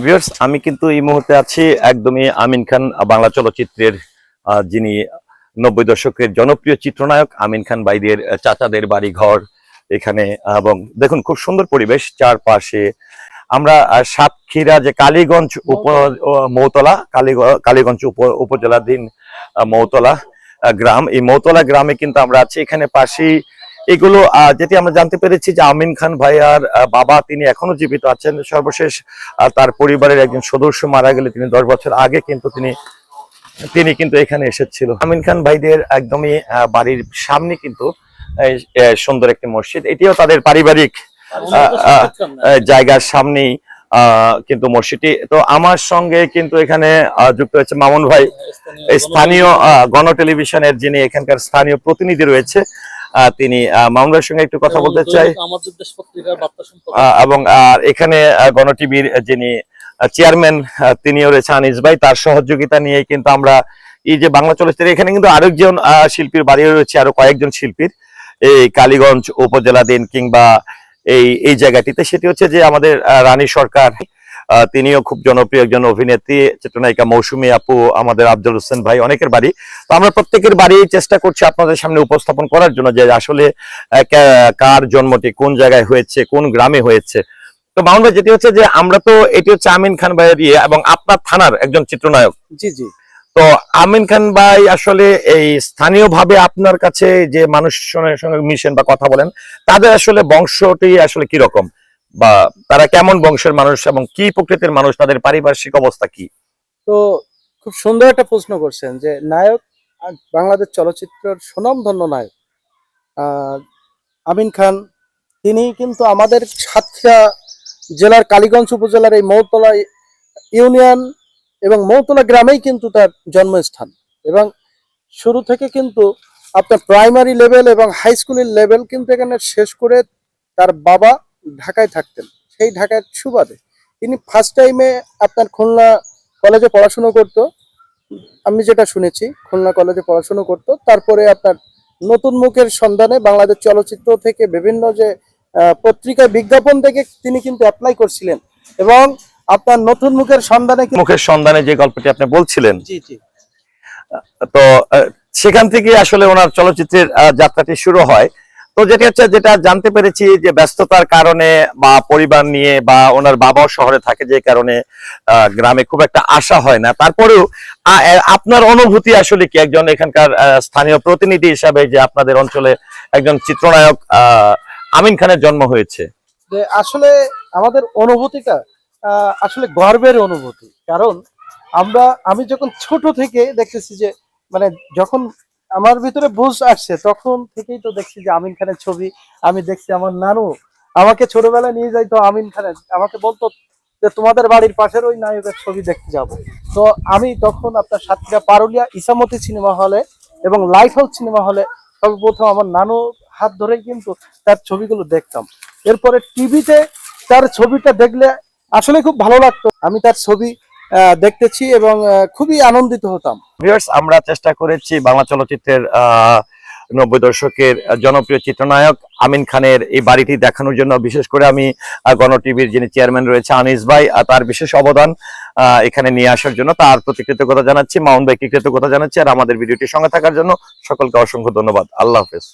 Viewers আমি কিন্তু এই মুহূর্তে আছি একদমই আমিন খান বাংলা চলচ্চিত্রের যিনি নব্বই দশকের জনপ্রিয় চিত্রনায়ক আমিন খান বাইদের চাচাদের বাড়ি ঘর এখানে এবং দেখুন খুব সুন্দর পরিবেশ চারপাশে। আমরা সাতক্ষীরা যে কালীগঞ্জ উপ মৌতলা। কালীগ- কালীগঞ্জ উপ- উপজেলাধীন মৌতলা গ্রাম। এই মৌতলা গ্রামে কিন্তু আমরা আছি। এখানে পাশেই এগুলো যেটি আমরা জানতে পেরেছি যে আমিন খান ভাইয়ার বাবা তিনি এখনও জীবিত আছেন। সর্বশেষ তার পরিবারের একজন সদস্য মারা গেলে তিনি দশ বছর আগে কিন্তু তিনি তিনি কিন্তু এখানে এসেছিল। আমিন খান ভাইদের একদমই বাড়ির সামনে কিন্তু সুন্দর একটি মসজিদ। এটিও তাদের পারিবারিক জায়গার সামনেই আহ, কিন্তু মসজিদটি। তো আমার সঙ্গে কিন্তু এখানে যুক্ত হয়েছে মামুন ভাই। এই স্থানীয় আহ, গণ টেলিভিশনের যিনি এখানকার স্থানীয় প্রতিনিধি রয়েছে তিনি মামুন সঙ্গে একটু কথা বলতে চাই। এবং আর এখানে আহ, গণ যিনি চেয়ারম্যান তিনিও রয়েছে আনিস ভাই তার সহযোগিতা নিয়ে কিন্তু আমরা এই যে বাংলা চলচ্চিত্র এখানে কিন্তু আরেকজন আহ, শিল্পীর বাড়িও রয়েছে আরও কয়েকজন শিল্পীর। এই কালীগঞ্জ উপজেলাধীন কিংবা এই এই জায়গাটিতে সেটি হচ্ছে যে আমাদের রানী সরকার তিনিও খুব জনপ্রিয় একজন অভিনেত্রী চিত্রনায়িকা মৌসুমী আপু আমাদের আব্দুল হোসেন ভাই অনেকের বাড়ি। তো আমরা প্রত্যেকের বাড়ি চেষ্টা করছি আপনাদের সামনে উপস্থাপন করার জন্য যে আসলে কার জন্মটি কোন জায়গায় হয়েছে কোন গ্রামে হয়েছে। তো মামুন ভাই যেটি হচ্ছে যে আমরা তো এটি হচ্ছে আমিন খান ভাইয়ের ইয়ে এবং আপনার থানার একজন চিত্রনায়ক। জি জি। তো আমিন খান ভাই আসলে এই স্থানীয় ভাবে আপনার কাছে যে মানুষের সঙ্গে মিশেন বা কথা বলেন তাদের আসলে বংশটি আসলে কি রকম বা তারা কেমন বংশের মানুষ এবং কি প্রকৃতির মানুষ, তাদের পারিপার্শ্বিক অবস্থা কি? তো খুব সুন্দর একটা প্রশ্ন করছেন যে, নায়ক বাংলাদেশ চলচ্চিত্রের সুনামধন্য নায়ক আমিন খান, তিনি কিন্তু আমাদের সাতক্ষীরা জেলার কালীগঞ্জ উপজেলার এই মৌতলা ইউনিয়ন এবং মৌতলা গ্রামেই কিন্তু তার জন্মস্থান এবং শুরু থেকে কিন্তু আপনার প্রাইমারি লেভেল এবং হাই স্কুলের লেভেল কিন্তু এখানে শেষ করে তার বাবা ঢাকায় থাকতেন। সেই ঢাকার সুবাদে তিনি ফার্স্ট টাইমে আপনার খুলনা কলেজে পড়াশুনো করতো। আমি যেটা শুনেছি খুলনা কলেজে পড়াশুনো করতো। তারপরে আপনার নতুন মুখের সন্ধানে বাংলাদেশ চলচ্চিত্র থেকে বিভিন্ন যে পত্রিকায় বিজ্ঞাপন থেকে তিনি কিন্তু অ্যাপ্লাই করছিলেন এবং আপনার নতুন মুখের সন্ধানে মুখের সন্ধানে যে গল্পটি আপনি বলছিলেন জি জি। তো সেখান থেকে আসলে ওনার চলচ্চিত্রের যাত্রাটি শুরু হয়। তো যেটা হচ্ছে যেটা জানতে পেরেছি যে ব্যস্ততার কারণে বা পরিবার নিয়ে বা ওনার বাবাও শহরে থাকে যে কারণে গ্রামে খুব একটা আশা হয় না। তারপরেও আপনার অনুভূতি আসলে কি একজন এখানকার স্থানীয় প্রতিনিধি হিসাবে যে আপনাদের অঞ্চলে একজন চিত্রনায়ক আমিন খানের জন্ম হয়েছে? আসলে আমাদের অনুভূতিটা আসলে গর্বের অনুভূতি। কারণ আমরা, আমি যখন ছোট থেকে দেখতেছি যে মানে যখন আমার ভিতরে বুঝ আসছে। তখন থেকেই তো দেখছি যে আমিন খানের ছবি, আমি দেখছি আমার নানু। আমাকে ছোটবেলায় নিয়ে যাইতো আমিন খানের। আমাকে বলতো যে, তোমাদের বাড়ির পাশের ওই নায়কের ছবি দেখতে যাব। তো আমি তখন আপনার সাতক্ষীরা পারুলিয়া ইসামতি সিনেমা হলে এবং লাইট হাউস সিনেমা হলে সর্বপ্রথম আমার নানু হাত ধরেই কিন্তু তার ছবিগুলো দেখতাম। এরপরে টিভিতে তার ছবিটা দেখলে আসলে খুব ভালো লাগতো। আমি তার ছবি দেখতেছি এবং খুবই আনন্দিত হতাম। আমরা চেষ্টা করেছি বাংলা চলচ্চিত্রের নব্বই দশকের জনপ্রিয় চিত্রনায়ক আমিন খানের এই বাড়িটি দেখানোর জন্য। বিশেষ করে আমি আহ, গণ টিভির যিনি চেয়ারম্যান রয়েছে আনিস ভাই তার বিশেষ অবদান এখানে নিয়ে আসার জন্য। তার প্রতি কৃতজ্ঞতা জানাচ্ছি মাউন ভাইকে কৃতজ্ঞতা জানাচ্ছি আর আমাদের ভিডিওটির সঙ্গে থাকার জন্য সকলকে অসংখ্য ধন্যবাদ। আল্লাহ হাফেজ।